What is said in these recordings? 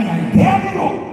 Aí a ideia.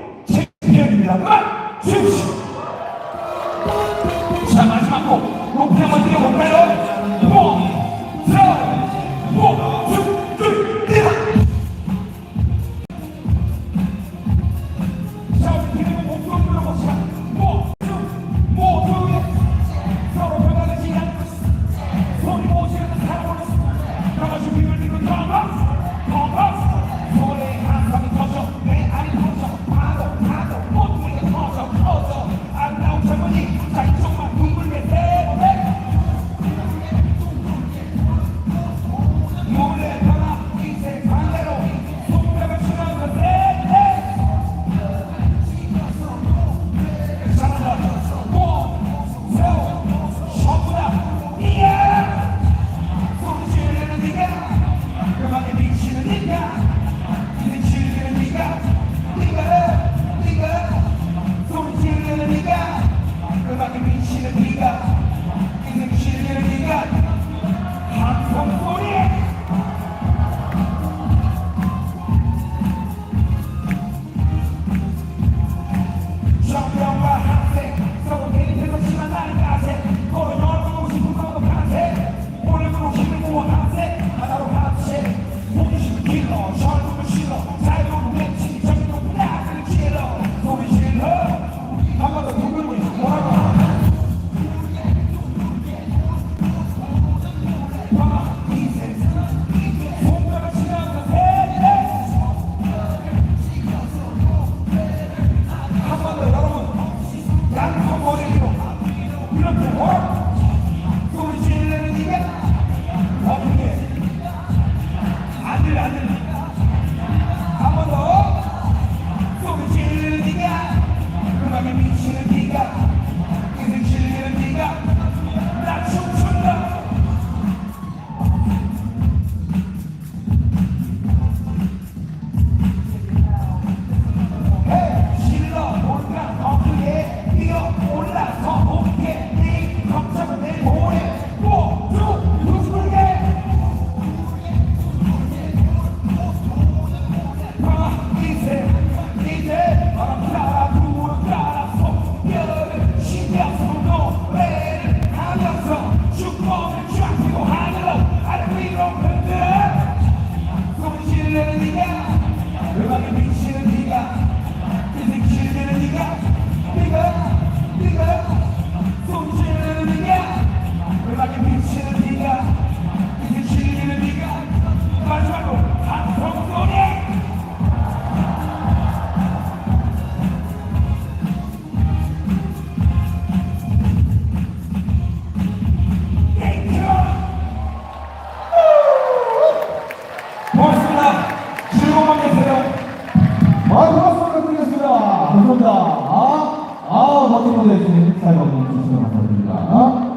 감사합니다. 아, 아 박수 보내주신 사이버 분들 감사드립니다.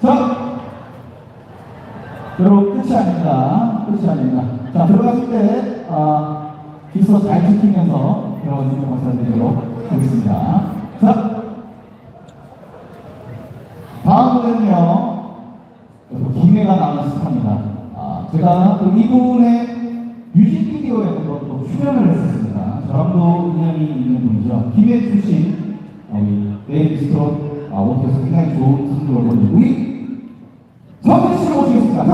자, 여러분 끝이 아닙니다. 끝이 아닙니다. 자, 들어가실 때, 아, 기소 잘 지키면서 들어가시면 감사드리도록 하겠습니다. 자, 다음 노래는요, 김혜가 나오는 스타입니다. 아, 제가 또 이분의 뮤직비디오에 한번 또 출연을 했습니다. 어, 기회 출신 우리 네이비스톤 원태에서 굉장히 좋은 성적을 보내고 우리 서민 씨를 모시겠습니다.